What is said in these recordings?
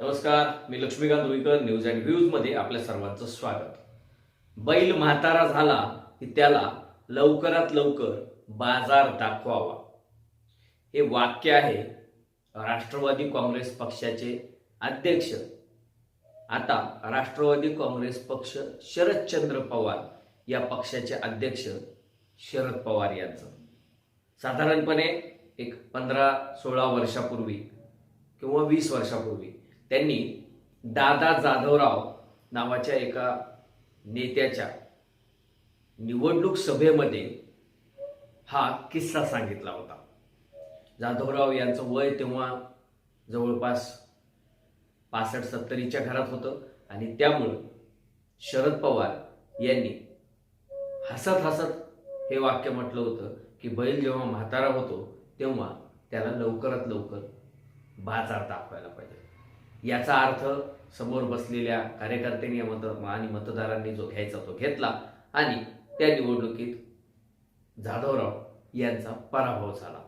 नमस्कार मी Laxmikant Ruikar news and व्ह्यूजमध्ये आपल्या सर्वांचं स्वागत. बैल म्हातारा झाला की त्याला लवकरात लवकर बाजार दाखवावा. हे वाक्य आहे राष्ट्रवादी काँग्रेस पक्षाचे अध्यक्ष. आता राष्ट्रवादी काँग्रेस पक्ष शरदचंद्र पवार या पक्षाचे अध्यक्ष शरद पवार यांचं. साधारणपणे एक पंधरा सोळा वर्षापूर्वी किंवा वीस वर्षापूर्वी त्यांनी दादा जाधवराव नावाच्या एका नेत्याच्या निवडणूक सभेमध्ये हा किस्सा सांगितला होता. जाधवराव यांचं वय तेव्हा जवळपास पासष्ट सत्तरीच्या घरात होतं आणि त्यामुळं शरद पवार यांनी हसत हसत हे वाक्य म्हटलं होतं की बैल जेव्हा म्हातारा होतो तेव्हा त्याला लवकरात लवकर बाजार दाखवायला पाहिजे. याचा अर्थ समोर बसलेल्या कार्यकर्त्यांनी मत आणि मतदारांनी जो घ्यायचा तो घेतला आणि त्या निवडणुकीत जाधवराव यांचा पराभव झाला.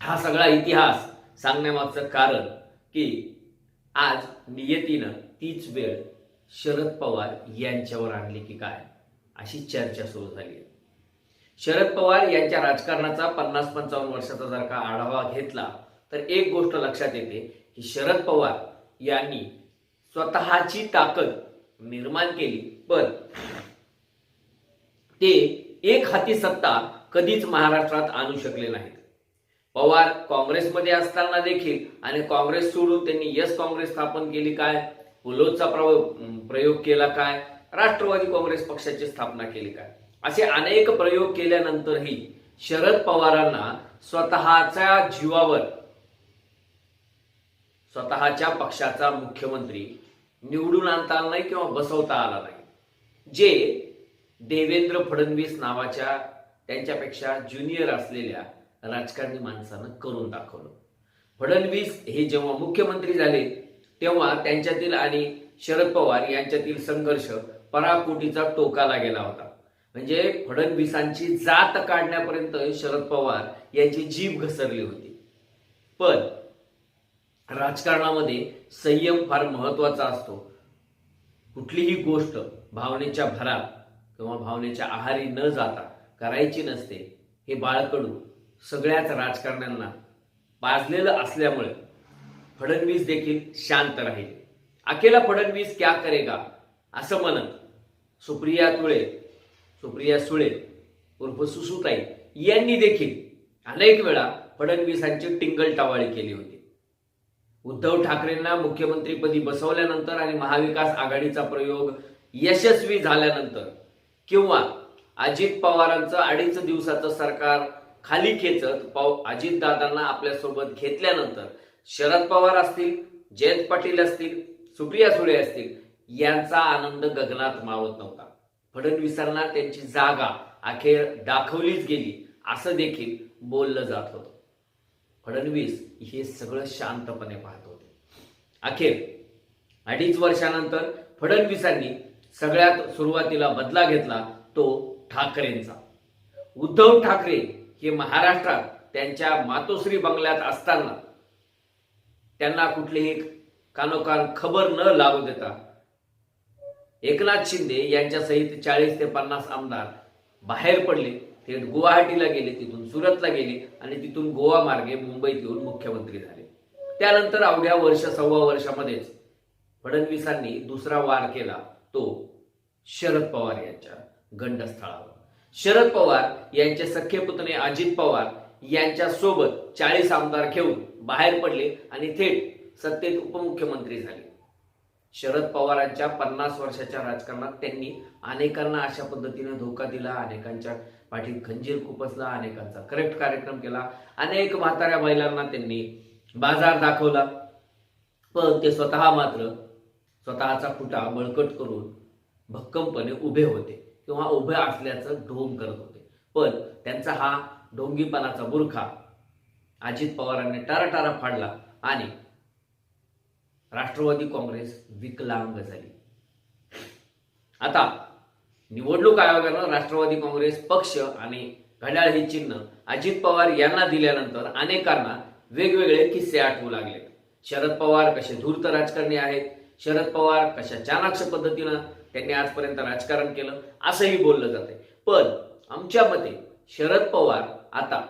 हा सगळा इतिहास सांगण्यामागचं कारण की आज नियतीनं तीच वेळ शरद पवार यांच्यावर आणली की काय? अशी चर्चा सुरू झाली आहे. शरद पवार यांच्या राजकारणाचा पन्नास पंचावन्न वर्षाचा जर का आढावा घेतला तर एक गोष्ट लक्षात येते की शरद पवार यांनी स्वतःची ताकद निर्माण केली. पण ते एक हाती सत्ता कधीच महाराष्ट्रात आणू शकले नाहीत. पवार काँग्रेसमध्ये असताना देखील आणि काँग्रेस सोडून त्यांनी यस काँग्रेस स्थापन केली काय? पुलोदचा प्रयोग केला काय? राष्ट्रवादी काँग्रेस पक्षाची स्थापना केली काय? असे अनेक प्रयोग केल्यानंतरही शरद पवारांना स्वतःच्या जीवावर स्वतःच्या पक्षाचा मुख्यमंत्री निवडून आणता आला नाही किंवा बसवता आला नाही. जे देवेंद्र फडणवीस नावाच्या त्यांच्यापेक्षा ज्युनियर असलेल्या राजकारणी माणसानं करून दाखवलं. फडणवीस हे जेव्हा मुख्यमंत्री झाले तेव्हा त्यांच्यातील आणि शरद पवार यांच्यातील संघर्ष पराकोटीचा टोकाला गेला होता. म्हणजे फडणवीसांची जात काढण्यापर्यंत शरद पवार यांची जीभ घसरली होती. पण राजकारणामध्ये संयम फार महत्त्वाचा असतो. कुठलीही गोष्ट भावनेच्या भरात किंवा भावनेच्या आहारी न जाता करायची नसते हे बाळकडू सगळ्याच राजकारण्यांना पाजलेलं असल्यामुळे फडणवीस देखील शांत राहील. अकेला फडणवीस क्या करेगा? असं म्हणत सुप्रिया तुळे सुप्रिया सुळे उर्फ सुसुताई यांनी देखील अनेक वेळा फडणवीसांची टिंगल टावाळी केली होती. उद्धव ठाकरेंना मुख्यमंत्रीपदी बसवल्यानंतर आणि महाविकास आघाडीचा प्रयोग यशस्वी झाल्यानंतर किंवा अजित पवारांचं अडीच दिवसाचं सरकार खाली खेचत पव अजितदादांना आपल्यासोबत घेतल्यानंतर शरद पवार असतील जयंत पाटील असतील सुप्रिया सुळे असतील यांचा आनंद गगनात मावत नव्हता. फडणवीसांना त्यांची जागा अखेर दाखवलीच गेली असं देखील बोललं जात होतं. फडणवीस हे सगळं शांतपणे पाहत होते. अखेर अडीच वर्षानंतर फडणवीसांनी सगळ्यात सुरुवातीला बदला घेतला तो ठाकरेंचा. उद्धव ठाकरे हे महाराष्ट्रात त्यांच्या मातोश्री बंगल्यात असताना त्यांना कुठलीही कानोकान खबर न लागू देता एकनाथ शिंदे यांच्यासहित चाळीस ते पन्नास आमदार बाहेर पडले. थेट गुवाहाटीला गेले तिथून सुरतला गेले आणि तिथून गोवा मार्गे मुंबईत येऊन मुख्यमंत्री झाले. त्यानंतर अवघ्या वर्ष सव्वा वर्षामध्येच फडणवीसांनी दुसरा वार केला तो शरद पवार यांच्या गंडस्थळावर. शरद पवार यांचे सख्खे पुतणे अजित पवार यांच्या सोबत चाळीस आमदार घेऊन बाहेर पडले आणि थेट सत्तेत उपमुख्यमंत्री झाले. शरद पवारांच्या पन्नास वर्षाच्या राजकारणात त्यांनी अनेकांना अशा पद्धतीने धोका दिला अनेकांच्या पाठीत खंजीर खुपसला अनेकांचा करेक्ट कार्यक्रम केला. अनेक म्हाताऱ्या महिलांना त्यांनी बाजार दाखवला. पण ते स्वतः मात्र स्वतःचा फुटा बळकट करून भक्कमपणे उभे होते किंवा उभे असल्याचं ढोंग करत होते. पण त्यांचा हा ढोंगीपणाचा बुरखा अजित पवारांनी टाराटारा फाडला आणि राष्ट्रवादी काँग्रेस विकलांग झाली. आता निवडणूक आयोगानं राष्ट्रवादी काँग्रेस पक्ष आणि घड्याळ हे चिन्ह अजित पवार यांना दिल्यानंतर अनेकांना वेगवेगळे किस्से आठवू लागले. शरद पवार कसे धूर्त राजकारणी आहेत? शरद पवार कशा चाणाक्ष पद्धतीनं त्यांनी आजपर्यंत राजकारण केलं? असंही बोललं जाते पण आमच्या मते शरद पवार आता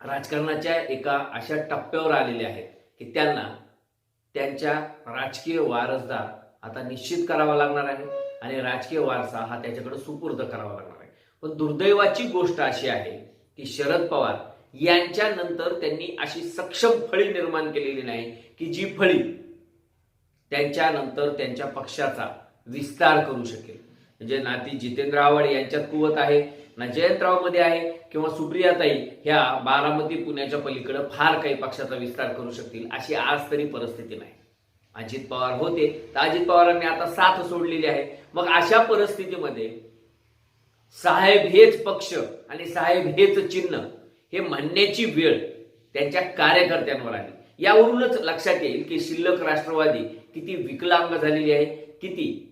राजकारणाच्या एका अशा टप्प्यावर आलेले आहेत की त्यांना त्यांच्या राजकीय वारसदार आता निश्चित करावा लागणार आहे. आणि राजकीय वारसा हा त्याच्याकडे सुपूर्द करावा लागणार आहे. पण दुर्दैवाची गोष्ट अशी आहे की शरद पवार यांच्यानंतर त्यांनी अशी सक्षम फळी निर्माण केलेली नाही की जी फळी त्यांच्यानंतर त्यांच्या पक्षाचा विस्तार करू शकेल. म्हणजे ना ती जितेंद्र आव्हाड यांच्यात कुवत आहे ना जयंतरावमध्ये आहे किंवा सुप्रियाताई ह्या बारामती पुण्याच्या पलीकडे फार काही पक्षाचा विस्तार करू शकतील अशी आज तरी परिस्थिती नाही. अजित पवार होते. तर अजित पवारांनी आता साथ सोडलेली आहे. मग अशा परिस्थितीमध्ये साहेब हेच पक्ष आणि साहेब हेच चिन्ह हे म्हणण्याची वेळ त्यांच्या कार्यकर्त्यांवर आली. यावरूनच लक्षात येईल की शिल्लक राष्ट्रवादी किती विकलांग झालेली आहे किती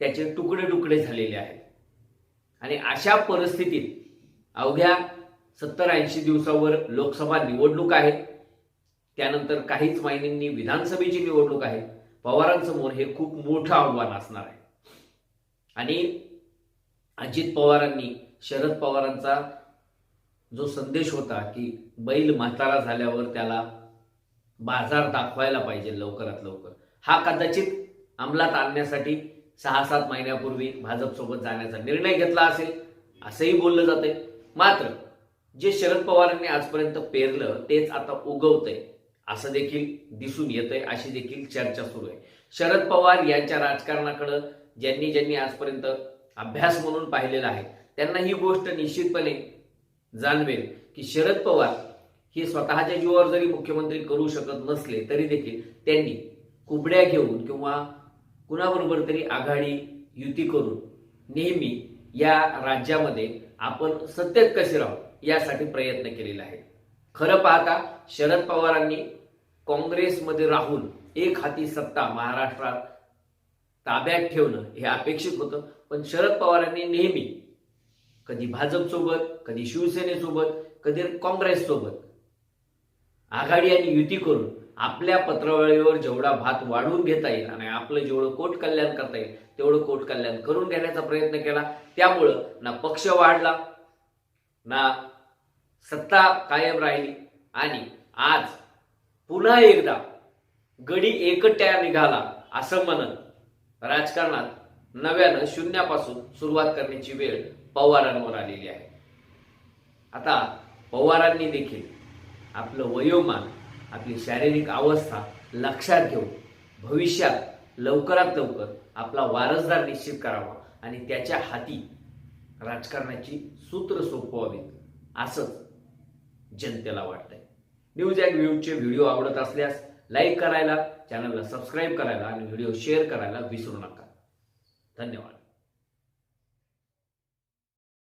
त्याचे तुकडे तुकडे झालेले आहेत. आणि अशा परिस्थितीत अवघ्या सत्तर ऐंशी दिवसावर लोकसभा निवडणूक आहे. त्यानंतर काहीच महिन्यांनी विधानसभेची निवडणूक आहे. पवारांसमोर हे खूप मोठं आव्हान असणार आहे. आणि अजित पवारांनी शरद पवारांचा जो संदेश होता की बैल म्हातारा झाल्यावर त्याला बाजार दाखवायला पाहिजे लवकरात लवकर. हा कदाचित अंमलात आणण्यासाठी सहा सात महिन्यापूर्वी भाजपसोबत जाण्याचा निर्णय घेतला असेल असंही बोललं जातंय. मात्र जे शरद पवारांनी आजपर्यंत पेरलं तेच आता उगवतंय. असं देखील दिसून येतंय अशी देखील चर्चा सुरू आहे. शरद पवार यांच्या राजकारणाकडं ज्यांनी ज्यांनी आजपर्यंत अभ्यास म्हणून पाहिलेला आहे त्यांना ही गोष्ट निश्चितपणे जाणवेल की शरद पवार हे स्वतःच्या जीवावर जरी मुख्यमंत्री करू शकत नसले तरी देखील त्यांनी कुबड्या घेऊन किंवा कुणाबरोबर तरी आघाडी युती करून नेहमी या राज्यामध्ये आपण सत्तेत कसे राहू यासाठी प्रयत्न केलेला आहे. खरं पाहता शरद पवारांनी काँग्रेसमध्ये राहून एक हाती सत्ता महाराष्ट्रात ताब्यात ठेवणं हे अपेक्षित होतं. पण शरद पवारांनी नेहमी कधी भाजपसोबत कधी शिवसेनेसोबत कधी काँग्रेससोबत आघाडी आणि युती करून आपल्या पत्रावळीवर जेवढा भात वाढवून घेता येईल आणि आपलं जेवढं कोट कल्याण करता येईल तेवढं कोट कल्याण करून घेण्याचा प्रयत्न केला. त्यामुळं ना पक्ष वाढला ना सत्ता कायम राहिली. आणि आज पुन्हा एकदा गडी एकट्या निघाला असं म्हणत राजकारणात नव्यानं शून्यापासून सुरुवात करण्याची वेळ पवारांवर आलेली आहे. आता पवारांनी देखील आपलं वयोमान आपली शारीरिक अवस्था लक्षात घेऊन भविष्यात लवकरात लवकर आपला वारसदार निश्चित करावा आणि त्याच्या हाती राजकारणाची सूत्र सोपवावीत असंच जनतेला वाटतंय. न्यूज अँड व्ह्यूजचे व्हिडिओ आवडत असल्यास लाईक करायला चॅनलला सबस्क्राईब करायला आणि व्हिडिओ शेअर करायला विसरू नका. धन्यवाद.